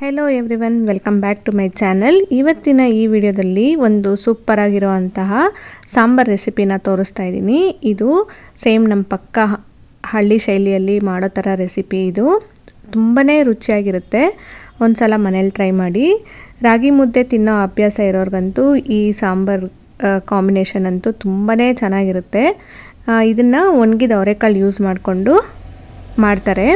Hello everyone welcome back to my channel ಇವತ್ತಿನ ಈ ವಿಡಿಯೋದಲ್ಲಿ ಒಂದು ಸೂಪರ್ ಆಗಿರುವಂತಹ ಸಾಂಬಾರ್ ರೆಸಿಪಿನ ತೋರಿಸ್ತಾ ಇದ್ದೀನಿ. ಇದು ಸೇಮ್ ನಮ್ಮ ಪಕ್ಕ ಹಳ್ಳಿ ಶೈಲಿಯಲ್ಲಿ ಮಾಡೋ ಥರ ರೆಸಿಪಿ ಇದು. ತುಂಬಾ ರುಚಿಯಾಗಿರುತ್ತೆ. ಒಂದು ಸಲ ಮನೇಲಿ ಟ್ರೈ ಮಾಡಿ. ರಾಗಿ ಮುದ್ದೆ ತಿನ್ನೋ ಅಭ್ಯಾಸ ಇರೋರ್ಗಂತೂ ಈ ಸಾಂಬಾರ್ ಕಾಂಬಿನೇಷನ್ ಅಂತೂ ತುಂಬಾ ಚೆನ್ನಾಗಿರುತ್ತೆ. ಇದನ್ನು ಒಣಗಿದ ಅವರೆಕಾಳು ಯೂಸ್ ಮಾಡಿಕೊಂಡು ಮಾಡ್ತಾರೆ.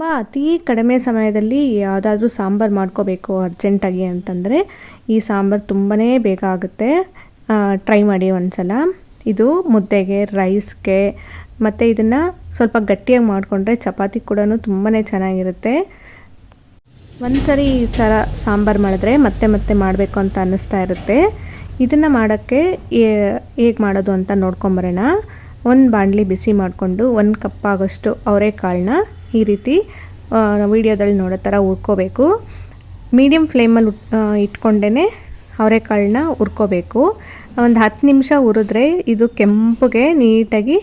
ತುಂಬ ಅತಿ ಕಡಿಮೆ ಸಮಯದಲ್ಲಿ ಯಾವುದಾದ್ರೂ ಸಾಂಬಾರು ಮಾಡ್ಕೋಬೇಕು ಅರ್ಜೆಂಟಾಗಿ ಅಂತಂದರೆ ಈ ಸಾಂಬಾರು ತುಂಬಾ ಬೇಗ ಆಗುತ್ತೆ. ಟ್ರೈ ಮಾಡಿ ಒಂದ್ಸಲ. ಇದು ಮುದ್ದೆಗೆ, ರೈಸ್ಗೆ, ಮತ್ತು ಇದನ್ನು ಸ್ವಲ್ಪ ಗಟ್ಟಿಯಾಗಿ ಮಾಡಿಕೊಂಡ್ರೆ ಚಪಾತಿ ಕೂಡ ತುಂಬಾ ಚೆನ್ನಾಗಿರುತ್ತೆ. ಒಂದು ಸರಿ ಈ ಥರ ಸಾಂಬಾರು ಮಾಡಿದ್ರೆ ಮತ್ತೆ ಮತ್ತೆ ಮಾಡಬೇಕು ಅಂತ ಅನ್ನಿಸ್ತಾ ಇರುತ್ತೆ. ಇದನ್ನು ಮಾಡೋಕ್ಕೆ ಹೇಗೆ ಮಾಡೋದು ಅಂತ ನೋಡ್ಕೊಂಬರೋಣ. ಒಂದು ಬಾಣಲಿ ಬಿಸಿ ಮಾಡಿಕೊಂಡು ಒಂದು ಕಪ್ ಆಗೋಷ್ಟು ಅವರೆಕಾಳನ್ನ ಈ ರೀತಿ ವೀಡಿಯೋದಲ್ಲಿ ನೋಡೋ ಥರ ಹುರ್ಕೋಬೇಕು. ಮೀಡಿಯಮ್ ಫ್ಲೇಮಲ್ಲಿ ಇಟ್ಕೊಂಡೇ ಅವರೆಕಾಳನ್ನ ಹುರ್ಕೋಬೇಕು. ಒಂದು ಹತ್ತು ನಿಮಿಷ ಹುರಿದ್ರೆ ಇದು ಕೆಂಪಗೆ ನೀಟಾಗಿ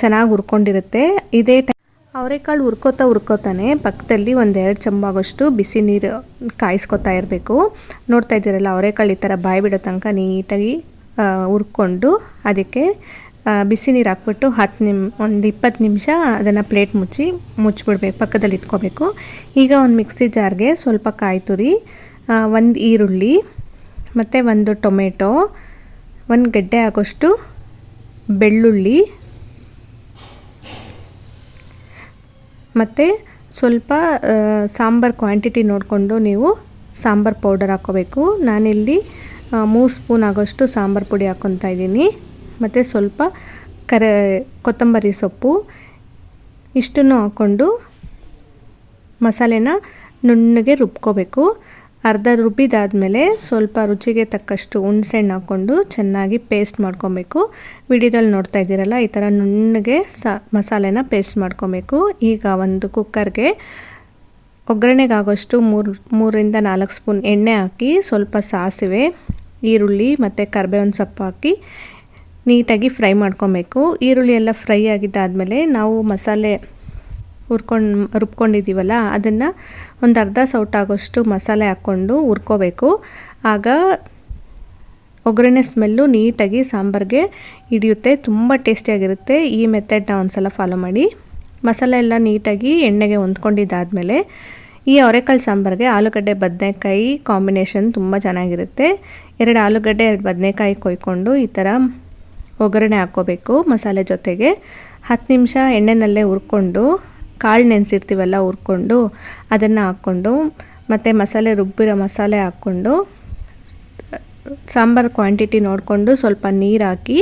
ಚೆನ್ನಾಗಿ ಹುರ್ಕೊಂಡಿರುತ್ತೆ. ಇದೇ ಟೈ ಅವರೆಕಾಳು ಹುರ್ಕೋತಾ ಹುರ್ಕೋತಾನೆ, ಪಕ್ಕದಲ್ಲಿ ಒಂದು ಎರಡು ಚಂಬಾಗೋಷ್ಟು ಬಿಸಿ ನೀರು ಕಾಯಿಸ್ಕೊತಾ ಇರಬೇಕು. ನೋಡ್ತಾ ಇದ್ದೀರಲ್ಲ ಅವರೆಕಾಳು ಈ ಥರ ಬಾಯಿ ಬಿಡೋ ತನಕ ನೀಟಾಗಿ ಹುರ್ಕೊಂಡು, ಅದಕ್ಕೆ ಬಿಸಿ ನೀರು ಹಾಕ್ಬಿಟ್ಟು ಹತ್ತು ನಿಮ್, ಒಂದು ಇಪ್ಪತ್ತು ನಿಮಿಷ ಅದನ್ನು ಪ್ಲೇಟ್ ಮುಚ್ಚಿ ಮುಚ್ಚಿಬಿಡ್ಬೇಕು ಪಕ್ಕದಲ್ಲಿ ಇಟ್ಕೋಬೇಕು. ಈಗ ಒಂದು ಮಿಕ್ಸಿ ಜಾರ್ಗೆ ಸ್ವಲ್ಪ ಕಾಯಿ ತುರಿ ಒಂದು ಈರುಳ್ಳಿ, ಮತ್ತು ಒಂದು ಟೊಮೆಟೊ, ಒಂದು ಗಡ್ಡೆ ಆಗೋಷ್ಟು ಬೆಳ್ಳುಳ್ಳಿ, ಮತ್ತು ಸ್ವಲ್ಪ ಸಾಂಬಾರು ಕ್ವಾಂಟಿಟಿ ನೋಡಿಕೊಂಡು ನೀವು ಸಾಂಬಾರ್ ಪೌಡರ್ ಹಾಕ್ಕೋಬೇಕು. ನಾನಿಲ್ಲಿ ಮೂರು ಸ್ಪೂನ್ ಆಗೋಷ್ಟು ಸಾಂಬಾರ್ ಪುಡಿ ಹಾಕ್ಕೊತಾ ಇದ್ದೀನಿ. ಮತ್ತು ಸ್ವಲ್ಪ ಕರ, ಕೊತ್ತಂಬರಿ ಸೊಪ್ಪು, ಇಷ್ಟನ್ನು ಹಾಕ್ಕೊಂಡು ಮಸಾಲೆನ ನುಣ್ಣಗೆ ರುಬ್ಕೋಬೇಕು. ಅರ್ಧ ರುಬ್ಬಿದಾದಮೇಲೆ ಸ್ವಲ್ಪ ರುಚಿಗೆ ತಕ್ಕಷ್ಟು ಹುಣ್ಸೆಹಣ್ಣು ಹಾಕ್ಕೊಂಡು ಚೆನ್ನಾಗಿ ಪೇಸ್ಟ್ ಮಾಡ್ಕೊಬೇಕು. ವಿಡಿಯೋದಲ್ಲಿ ನೋಡ್ತಾ ಇದ್ದೀರಲ್ಲ, ಈ ಥರ ನುಣ್ಣಗೆ ಸ, ಮಸಾಲೆನ ಪೇಸ್ಟ್ ಮಾಡ್ಕೊಬೇಕು. ಈಗ ಒಂದು ಕುಕ್ಕರ್ಗೆ ಒಗ್ಗರಣೆಗಾಗೋಷ್ಟು ಮೂರು ಮೂರರಿಂದ ನಾಲ್ಕು ಸ್ಪೂನ್ ಎಣ್ಣೆ ಹಾಕಿ ಸ್ವಲ್ಪ ಸಾಸಿವೆ, ಈರುಳ್ಳಿ ಮತ್ತು ಕರ್ಬೇವಿನ ಸೊಪ್ಪು ಹಾಕಿ ನೀಟಾಗಿ ಫ್ರೈ ಮಾಡ್ಕೊಬೇಕು. ಈರುಳ್ಳಿ ಎಲ್ಲ ಫ್ರೈ ಆಗಿದ್ದಾದಮೇಲೆ ನಾವು ಮಸಾಲೆ ಹುರ್ಕೊಂಡು, ರುಬ್ಕೊಂಡಿದ್ದೀವಲ್ಲ, ಅದನ್ನು ಒಂದು ಅರ್ಧ ಸೌಟಾಗೋಷ್ಟು ಮಸಾಲೆ ಹಾಕ್ಕೊಂಡು ಹುರ್ಕೋಬೇಕು. ಆಗ ಒಗ್ಗರಣೆ ಸ್ಮೆಲ್ಲು ನೀಟಾಗಿ ಸಾಂಬಾರಿಗೆ ಹಿಡಿಯುತ್ತೆ, ತುಂಬ ಟೇಸ್ಟಿಯಾಗಿರುತ್ತೆ ಈ ಮೆಥಡ್ನ ಒಂದು ಸಲ ಫಾಲೋ ಮಾಡಿ. ಮಸಾಲೆ ಎಲ್ಲ ನೀಟಾಗಿ ಎಣ್ಣೆಗೆ ಹೊಂದ್ಕೊಂಡಿದ್ದಾದಮೇಲೆ ಈ ಅವರೆಕಾಳು ಸಾಂಬಾರಿಗೆ ಆಲೂಗಡ್ಡೆ, ಬದನೆಕಾಯಿ ಕಾಂಬಿನೇಷನ್ ತುಂಬ ಚೆನ್ನಾಗಿರುತ್ತೆ. ಎರಡು ಆಲೂಗಡ್ಡೆ, ಎರಡು ಬದನೆಕಾಯಿ ಕೊಯ್ಕೊಂಡು ಈ ಥರ ಒಗ್ಗರಣೆ ಹಾಕ್ಕೋಬೇಕು ಮಸಾಲೆ ಜೊತೆಗೆ. ಹತ್ತು ನಿಮಿಷ ಎಣ್ಣೆನಲ್ಲೇ ಹುರ್ಕೊಂಡು, ಕಾಳು ನೆನೆಸಿರ್ತೀವಲ್ಲ ಹುರ್ಕೊಂಡು, ಅದನ್ನು ಹಾಕ್ಕೊಂಡು, ಮತ್ತು ಮಸಾಲೆ ರುಬ್ಬಿರೋ ಮಸಾಲೆ ಹಾಕ್ಕೊಂಡು, ಸಾಂಬಾರು ಕ್ವಾಂಟಿಟಿ ನೋಡಿಕೊಂಡು ಸ್ವಲ್ಪ ನೀರು ಹಾಕಿ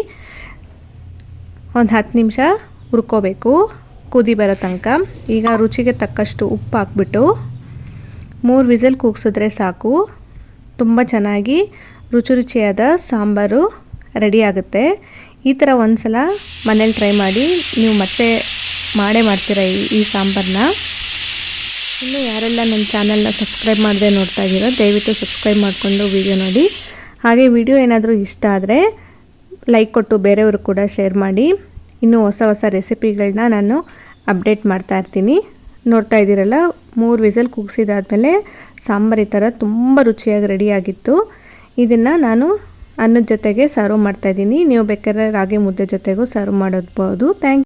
ಒಂದು ಹತ್ತು ನಿಮಿಷ ಹುರ್ಕೋಬೇಕು. ಕುದಿ ಬರೋ ತನಕ. ಈಗ ರುಚಿಗೆ ತಕ್ಕಷ್ಟು ಉಪ್ಪು ಹಾಕ್ಬಿಟ್ಟು ಮೂರು ವಿಸಲ್ ಕೂಗಿಸಿದ್ರೆ ಸಾಕು. ತುಂಬ ಚೆನ್ನಾಗಿ ರುಚಿ ರುಚಿಯಾದ ಸಾಂಬಾರು. ರೆಡಿ ಆಗುತ್ತೆ. ಈ ಥರ ಒಂದು ಸಲ ಮನೇಲಿ ಟ್ರೈ ಮಾಡಿ ನೀವು ಮತ್ತೆ ಮಾಡೇ ಮಾಡ್ತೀರಾ ಈ ಈ ಸಾಂಬಾರನ್ನ ಇನ್ನು ಯಾರೆಲ್ಲ ನನ್ನ ಚಾನಲ್ನ ಸಬ್ಸ್ಕ್ರೈಬ್ ಮಾಡದೆ ನೋಡ್ತಾ ಇದ್ದೀರೋ, ದಯವಿಟ್ಟು ಸಬ್ಸ್ಕ್ರೈಬ್ ಮಾಡಿಕೊಂಡು ವಿಡಿಯೋ ನೋಡಿ. ಹಾಗೆ ವಿಡಿಯೋ ಏನಾದರೂ ಇಷ್ಟ ಆದರೆ ಲೈಕ್ ಕೊಟ್ಟು ಬೇರೆಯವರು ಕೂಡ ಶೇರ್ ಮಾಡಿ. ಇನ್ನೂ ಹೊಸ ಹೊಸ ರೆಸಿಪಿಗಳನ್ನ ನಾನು ಅಪ್ಡೇಟ್ ಮಾಡ್ತಾ ಇರ್ತೀನಿ. ನೋಡ್ತಾ ಇದ್ದೀರಲ್ಲ, ಮೂರು ವಿಸಲ್ ಕುಗ್ಸಿದಾದಮೇಲೆ ಸಾಂಬಾರು ಈ ಥರ ತುಂಬ ರುಚಿಯಾಗಿ ರೆಡಿಯಾಗಿತ್ತು ಇದನ್ನು ನಾನು ಅನ್ನದ ಜೊತೆಗೆ ಸರ್ವ್ ಮಾಡ್ತಾ ಇದ್ದೀನಿ. ನೀವು ಬೇಕಾದ್ರೆ ರಾಗಿ ಮುದ್ದೆ ಜೊತೆಗೂ ಸರ್ವ್ ಮಾಡೋದ್ಬೋದು ಥ್ಯಾಂಕ್